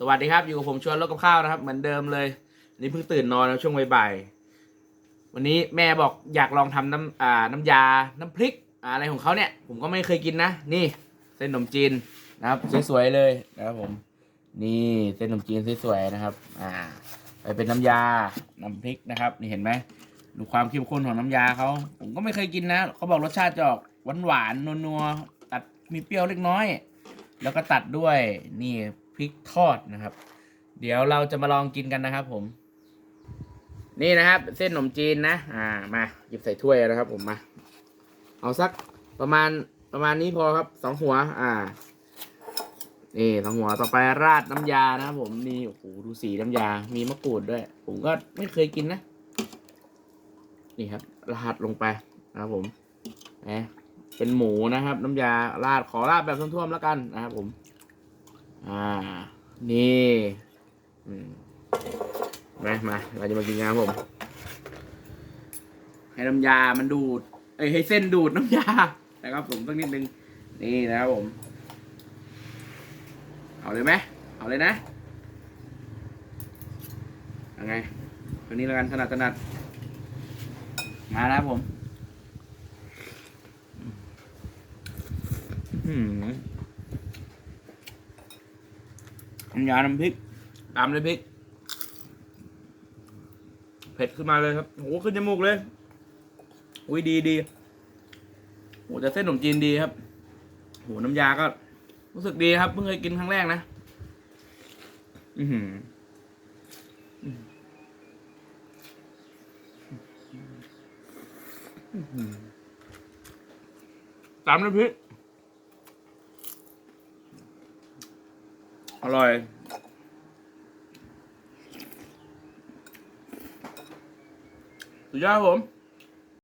สวัสดีครับ อยู่กับผมชวนรถกับข้าวนะครับ เหมือนเดิมเลยนนี้เพิ่งตื่นนอนนะช่วงบ่ายๆวันนี้แม่บอกอยากลองทำน้ำอ่าน้ำยาน้ำพริกอะไรของเขาเนี่ย ผมก็ไม่เคยกินนะ นี่เส้นขนมจีนนะครับสวยๆเลยนะครับผม นี่เส้นขนมจีนสวยๆนะครับ อ่า ไปเป็นน้ำยาน้ำพริกนะครับ นี่เห็นไหมดูความเข้มข้นของน้ำยาเขาผมก็ไม่เคยกินนะเขาบอกรสชาติจะออกหวานๆนัวๆตัดมีเปรี้ยวเล็กน้อย แล้วก็ตัดด้วยนี่ พริกทอดนะครับ เดี๋ยวเราจะมาลองกินกันนะครับ ผม นี่นะครับ เส้นขนมจีนนะ อ่ามาหยิบใส่ถ้วยนะครับ ผมมา เอาสักประมาณประมาณนี้พอครับสองหัว อ่านี่สองหัวต่อไปราดน้ำยานะครับผมนี่โอ้โหดูสีน้ำยา มีมะกรูดด้วย ผมก็ไม่เคยกินนะ นี่ครับราดลงไปนะครับผมแหมเป็นหมูนะครับ น้ำยาราดขอราดแบบท่วมๆแล้วกันนะครับผม อ่า นี่มามาเราจะมากินกันครับผม ให้น้ำยามันดูด เอ้ยให้เส้นดูดน้ำยา นะครับผมสักนิดนึง นี่นะครับผม เอาเลยไหมเอาเลยนะยังไงตัวนี้แล้วกันถนัดถนัด มาแล้วครับผม อืม น้ำยาน้ำพริก ตามด้วยพริก เผ็ดขึ้นมาเลยครับโหขึ้นจมูกเลย อุ้ยดีดีโหแต่เส้นขนมจีนดีครับโหน้ำยาก็ รู้สึกดีครับ เพิ่งเคยกินครั้งแรกนะ อือหือตามน้ำพริก อร่อยสุดยอดผม